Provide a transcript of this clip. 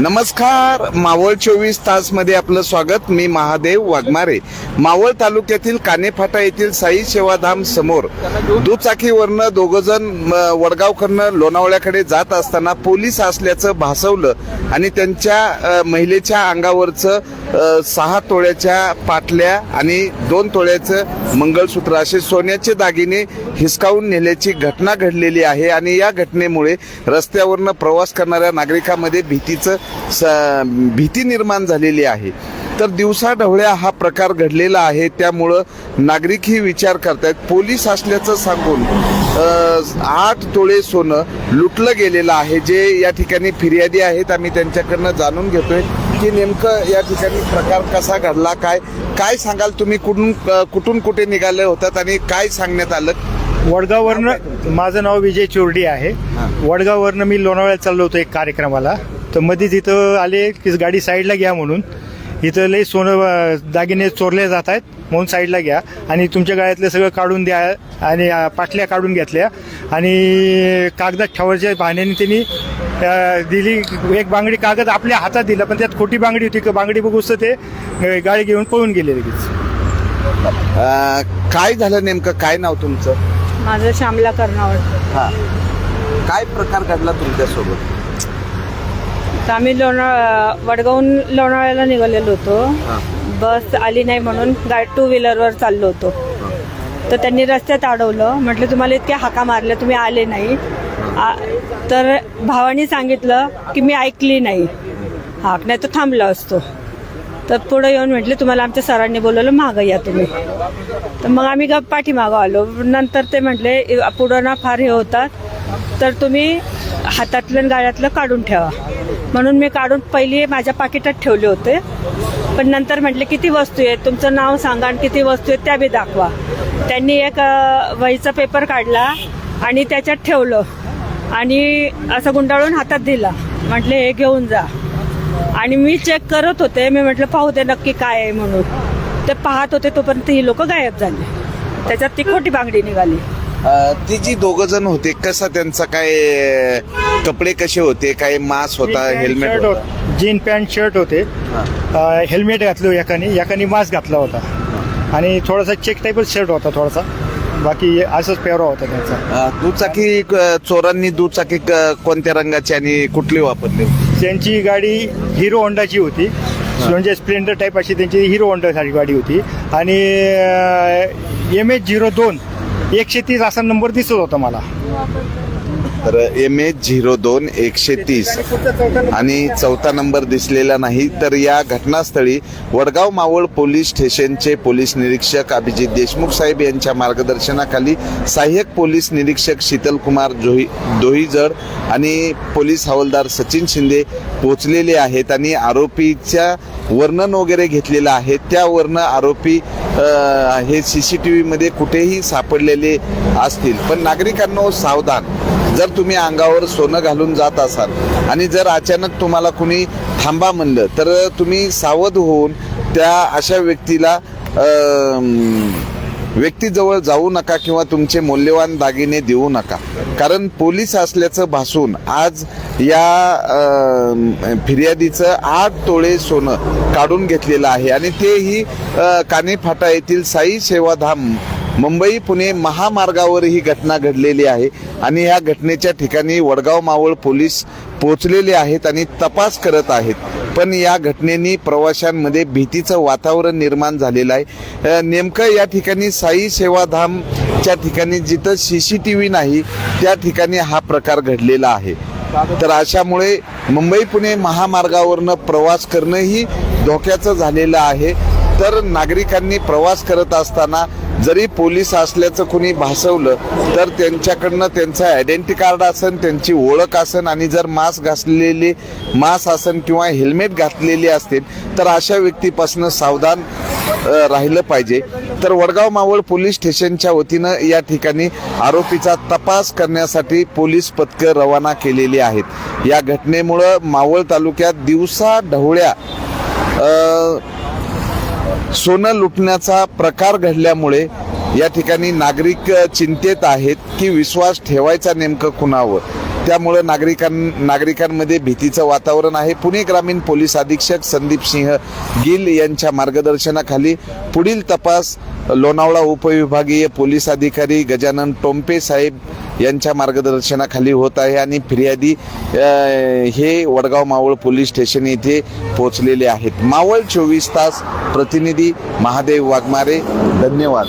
नमस्कार मावळ चोवीस तासमध्ये आपलं स्वागत. मी महादेव वाघमारे. मावळ तालुक्यातील कानेफाटा येथील साई सेवाधाम समोर दुचाकीवरनं दोघंजण वडगावकडनं लोणावळ्याकडे जात असताना पोलीस असल्याचं भासवलं आणि त्यांच्या महिलेच्या अंगावरचं सहा तोळ्याच्या पाटल्या आणि दोन तोळ्याचं मंगळसूत्र असे सोन्याचे दागिने हिसकावून नेल्याची घटना घडलेली आहे. आणि या घटनेमुळे रस्त्यावरनं प्रवास करणाऱ्या नागरिकांमध्ये भीतीचं स- भीती निर्माण झालेली आहे. तर दिवसा ढवळ्या हा प्रकार घडलेला आहे. त्यामुळं नागरिकही विचार करतायत. पोलीस असल्याचं सांगून आठ तोळे सोनं लुटलं गेलेलं आहे. जे या ठिकाणी फिर्यादी आहेत आम्ही त्यांच्याकडनं जाणून घेतोय की नेमकं या ठिकाणी प्रकार कसा घडला काय काय सांगाल तुम्ही? कुठून कुठून कुठे निघाले होतात आणि काय सांगण्यात आलं? वडगाववरनं माझं नाव विजय चोरडी आहे. वडगाववरनं मी लोणावळ्यात चाललो होतो एक कार्यक्रमाला. तर मध्येच इथं आले की गाडी साईडला घ्या म्हणून. इथं लई सोनं दागिने चोरले जात आहेत म्हणून साईडला घ्या. आणि तुमच्या गळ्यातलं सगळं काढून द्या आणि पाटल्या काढून घेतल्या. आणि कागदात ठेवायच्या बहाण्याने त्यांनी दिली. एक बांगडी कागद आपल्या हातात दिला पण त्यात खोटी बांगडी होती. का बांगडी बघूस ते गाडी घेऊन पळून गेले लगेच. काय झालं नेमकं? काय नाव तुमचं? माझं श्यामला कर्णावळ हा. काय प्रकार घडला तुमच्यासोबत? तर आम्ही लोणा वडगावून लोणावळ्याला निघालेलो होतो. बस आली नाही म्हणून गाडी टू व्हीलरवर चाललो होतो. तर त्यांनी रस्त्यात अडवलं. म्हटलं तुम्हाला इतक्या हाका मारल्या तुम्ही आले नाही. आ- तर भावानी सांगितलं की मी ऐकली नाही. हाक नाही तर थांबलो असतो. तर पुढे येऊन म्हटले तुम्हाला आमच्या सरांनी बोलवलं मागं या तुम्ही. तर मग आम्ही गप पाठीमागं आलो. नंतर ते म्हटले पुढं ना फार हे होतात तर तुम्ही हातातलं आणि गाड्यातलं काढून ठेवा. म्हणून मी काढून पहिली माझ्या पाकिटात ठेवले होते. पण नंतर म्हटले किती वस्तू आहेत? तुमचं नाव सांगा आणि किती वस्तू आहेत त्या बी दाखवा. त्यांनी एक वहीचा पेपर काढला आणि त्याच्यात ठेवलं. आणि असं गुंडाळून हातात दिला. म्हटले हे घेऊन जा. आणि मी चेक करत होते. मी म्हटलं पाहू दे नक्की काय आहे म्हणून. ते पाहत होते तोपर्यंत ही लोक गायब झाले. त्याच्यात ती खोटी बांगडी निघाली. ती जी दोघ जण होते कसा त्यांचा काय कपडे कसे होते काय मास्क होता हेल्मेट होता? जीन पॅन्ट शर्ट होते. अं, हेल्मेट घातलं एकाने एकाने मास्क घातला होता. आणि थोडासा चेक टाईपच शर्ट होता थोडासा. बाकी असंच पेहरा होता त्यांचा. अ, दुचाकी अ, चोरांनी दुचाकी कोणत्या रंगाची आणि कुठली वापरली? त्यांची गाडी हिरो होंडाची होती. म्हणजे स्प्लेंडर टाईप अशी त्यांची हिरो होंडाची गाडी होती. आणि एम एच झिरो दोन एकशे तीस असा नंबर दिसत होता मला. तर एम एच झिरो दोन एकशे तीस. आणि चौथा नंबर दिसलेला नाही तर या घटनास्थळी वडगाव मावळ पोलीस स्टेशनचे पोलीस निरीक्षक अभिजित देशमुख साहेब यांच्या मार्गदर्शनाखाली सहाय्यक पोलीस निरीक्षक शीतलकुमार जोही दोहीजड आणि पोलीस हवालदार सचिन शिंदे पोचलेले आहेत आणि आरोपीच्या वर्णन वगैरे घेतलेलं आहे. त्या वर्ण आरोपी हे सी सी टी व्हीमध्ये कुठेही सापडलेले असतील. पण नागरिकांनो सावधान. जर तुम्ही अंगावर सोनं घालून जात असाल आणि जर अचानक तुम्हाला कुणी थांबा म्हणलं तर तुम्ही सावध होऊन त्या अशा व्यक्तीला व्यक्तीजवळ जाऊ नका किंवा तुमचे मौल्यवान दागिने देऊ नका. कारण पोलीस असल्याचं भासून आज या फिर्यादीचं आठ तोळे सोनं काढून घेतलेलं आहे. आणि तेही कानेफाटा येथील साई सेवाधाम मुंबई पुणे महामार्गावर ही घटना घडलेली आहे आणि या घटनेच्या ठिकाणी वडगाव मावळ पोलीस पोहोचलेले आहेत आणि तपास करत आहेत. पण या घटनेनी प्रवाशांमध्ये भीतीचं वातावरण निर्माण झालेलं आहे. नेमकं या ठिकाणी साई सेवाधामच्या ठिकाणी जिथं सी सी टी व्ही नाही त्या ठिकाणी हा प्रकार घडलेला आहे. तर अशामुळे मुंबई पुणे महामार्गावरनं प्रवास करणंही धोक्याचं झालेलं आहे. तर नागरिकांनी प्रवास करत असताना जरी पोलीस असल्याचं कुणी भासवलं तर त्यांच्याकडनं त्यांचं आयडेंटिटी कार्ड असन त्यांची ओळख असन आणि जर मास्क घासलेली मास्क असन किंवा हेल्मेट घातलेली असतील तर अशा व्यक्तीपासून सावधान राहिलं पाहिजे. तर वडगाव मावळ पोलीस स्टेशनच्या वतीनं या ठिकाणी आरोपीचा तपास करण्यासाठी पोलीस पथकं रवाना केलेली आहेत. या घटनेमुळं मावळ तालुक्यात दिवसा ढवळ्या सोनं लुटण्याचा प्रकार घडल्यामुळे या ठिकाणी नागरिक चिंतेत आहेत की विश्वास ठेवायचा नेमकं कुणावर? त्यामुळं नागरिकां नागरिकांमध्ये भीतीचं वातावरण आहे. पुणे ग्रामीण पोलीस अधीक्षक संदीप सिंह गिल यांच्या मार्गदर्शनाखाली पुढील तपास लोणावळा उपविभागीय पोलीस अधिकारी गजानन टोंपे साहेब यांच्या मार्गदर्शनाखाली होत आहे आणि फिर्यादी हे वडगाव मावळ पोलीस स्टेशन येथे पोहोचलेले आहेत. मावळ चोवीस तास प्रतिनिधी महादेव वाघमारे धन्यवाद.